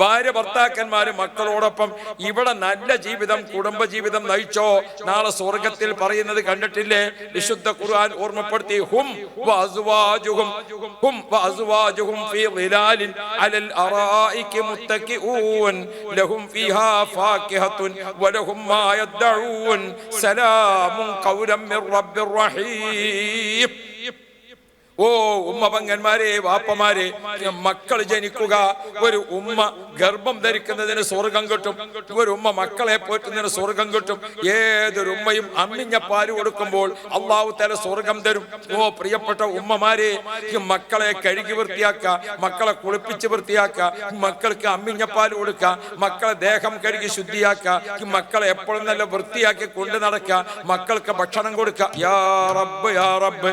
ഭാര്യ ഭർത്താക്കന്മാര് മക്കളോടൊപ്പം ഇവിടെ നല്ല ജീവിതം കുടുംബജീവിതം നയിച്ചോ? നാളെ സ്വർഗത്തിൽ പറയുന്നത് കണ്ടിട്ടില്ലേ? വിശുദ്ധ ഖുർആൻ ഓർമ്മപ്പെടുത്തി ഹും വഅസ്വാജുഹും ഹും വഅസ്വാജുഹും ഫീ ളിലാലിൻ അലൽ അറായികി മുത്തഖിഊൻ ലഹും ഫീഹാ ഫാകിഹത്തുൻ വലഹും മാ യദ്ദഊൻ സലാമുൻ ഖൗലൻ മിർ റബ്ബിർ റഹീം. ഓ ഉമ്മ പങ്കന്മാരെ വാപ്പമാരെ മക്കൾ ജനിക്കുക ഒരു ഉമ്മ ഗർഭം ധരിക്കുന്നതിന് സ്വർഗം കിട്ടും. ഒരു ഉമ്മ മക്കളെ പോറ്റുന്നതിന് സ്വർഗം കിട്ടും. ഏതൊരു ഉമ്മയും അമ്മിഞ്ഞ പാൽ കൊടുക്കുമ്പോൾ അള്ളാഹു തല സ്വർഗം തരും. ഓ പ്രിയപ്പെട്ട ഉമ്മമാരെ മക്കളെ കഴുകി വൃത്തിയാക്ക മക്കളെ കുളിപ്പിച്ച് വൃത്തിയാക്ക മക്കൾക്ക് അമ്മിഞ്ഞ പാൽ കൊടുക്ക മക്കളെ ദേഹം കഴുകി ശുദ്ധിയാക്ക മക്കളെ എപ്പോഴും നല്ല വൃത്തിയാക്കി കൊണ്ടു നടക്ക മക്കൾക്ക് ഭക്ഷണം കൊടുക്ക യാ റബ്ബ് യാ റബ്ബ്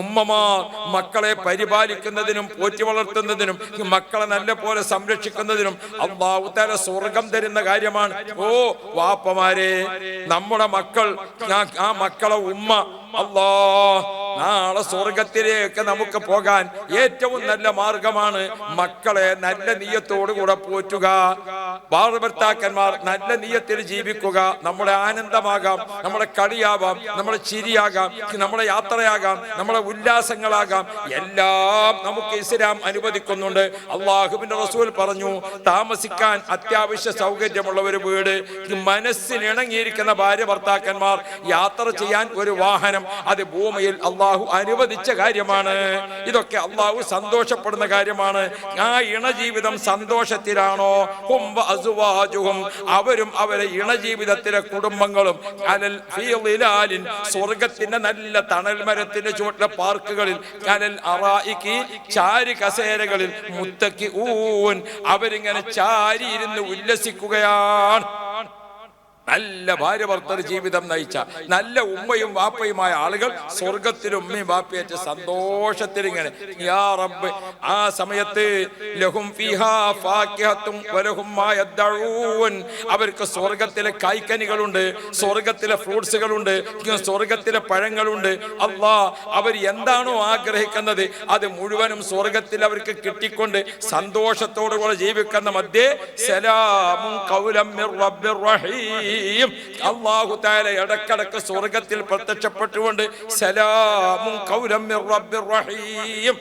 ഉമ്മമാർ മക്കളെ പരിപാലിക്കുന്നതിനും പോറ്റി വളർത്തുന്നതിനും മക്കളെ നല്ല പോലെ സംരക്ഷിക്കുന്നതിനും അള്ളാഹു തല സ്വർഗം തരുന്ന കാര്യമാണ്. ഓ വാപ്പമാരെ നമ്മുടെ മക്കൾ ആ മക്കളെ ഉമ്മ അള്ളാ നാളെ സ്വർഗത്തിലേക്ക് നമുക്ക് പോകാൻ ഏറ്റവും നല്ല മാർഗമാണ് മക്കളെ നല്ല നീയത്തോടു കൂടെ പോറ്റുക. ഭാർഭർത്താക്കന്മാർ നല്ല നീയത്തിൽ ജീവിക്കുക നമ്മുടെ ആനന്ദമാകാം നമ്മുടെ കളിയാവാം നമ്മുടെ ചിരിയാകാം നമ്മുടെ യാത്രയാകാം നമ്മുടെ ഉല്ലാസങ്ങളാകാം. എല്ലാം നമുക്ക് ഇസ്ലാം അനുവദിക്കുന്നുണ്ട്. അള്ളാഹുബിന്റെ റസൂൽ പറഞ്ഞു താമസിക്കാൻ അത്യാവശ്യ സൗകര്യമുള്ള ഒരു വീട് മനസ്സിനിണങ്ങിയിരിക്കുന്ന ഭാര്യ ഭർത്താക്കന്മാർ യാത്ര ചെയ്യാൻ ഒരു വാഹനം അത് ഭൂമിയിൽ അള്ളാഹു അനുവദിച്ച കാര്യമാണ്. ഇതൊക്കെ അള്ളാഹു സന്തോഷപ്പെടുന്ന കാര്യമാണ്. ആ ഇണജീവിതം സന്തോഷത്തിലാണോ? അവരും അവരെ ഇണജീവിതത്തിലെ കുടുംബങ്ങളും കനൽ ഫീലിലാലിൻ സ്വർഗത്തിന്റെ നല്ല തണൽ മരത്തിന്റെ ചുവട്ടിലെ പാർക്കുകളിൽ കനൽ അറായിക്ക് ചാരി കസേരകളിൽ മുത്തക്കി ഊൻ അവരിങ്ങനെ ചാരി ഇരുന്ന് ഉല്ലസിക്കുകയാണ്. നല്ല ഭാര്യ ഭർത്തർ ജീവിതം നയിച്ച നല്ല ഉമ്മയും വാപ്പയുമായ ആളുകൾ സ്വർഗത്തിൽ ഉമ്മയും വാപ്പയറ്റ സന്തോഷത്തിൽ ഇങ്ങനെ യാ റബ്ബ് ആ സമയത്ത് ലഹും ഫീഹാ ഫാക്കിഹത്തും അവർക്ക് സ്വർഗത്തിലെ കായ്ക്കനികളുണ്ട് സ്വർഗത്തിലെ ഫ്രൂട്ട്സുകളുണ്ട് സ്വർഗത്തിലെ പഴങ്ങളുണ്ട്. അള്ളാ അവർ എന്താണോ ആഗ്രഹിക്കുന്നത് അത് മുഴുവനും സ്വർഗത്തിൽ അവർക്ക് കിട്ടിക്കൊണ്ട് സന്തോഷത്തോടുകൂടെ ജീവിക്കുന്ന മധ്യേ സലാമും കൗലം റബ്ബിർ റഹീം. അല്ലാഹു താല ഇടക്കിടക്ക് സ്വർഗത്തിൽ പ്രത്യക്ഷപ്പെട്ടുകൊണ്ട് സലാമും കൗലം റഹീം.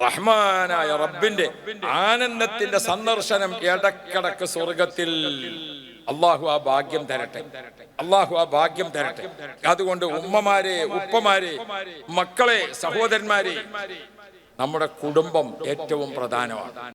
റഹ്മാനായ റബ്ബിന്റെ ആനന്ദത്തിന്റെ സന്ദർശനം ഇടക്കിടക്ക് സ്വർഗത്തിൽ അള്ളാഹു ആ ഭാഗ്യം തരട്ടെ. അള്ളാഹു ആ ഭാഗ്യം തരട്ടെ. അതുകൊണ്ട് ഉമ്മമാരെ ഉപ്പമാരെ മക്കളെ സഹോദരന്മാരെ നമ്മുടെ കുടുംബം ഏറ്റവും പ്രധാനമാണ്.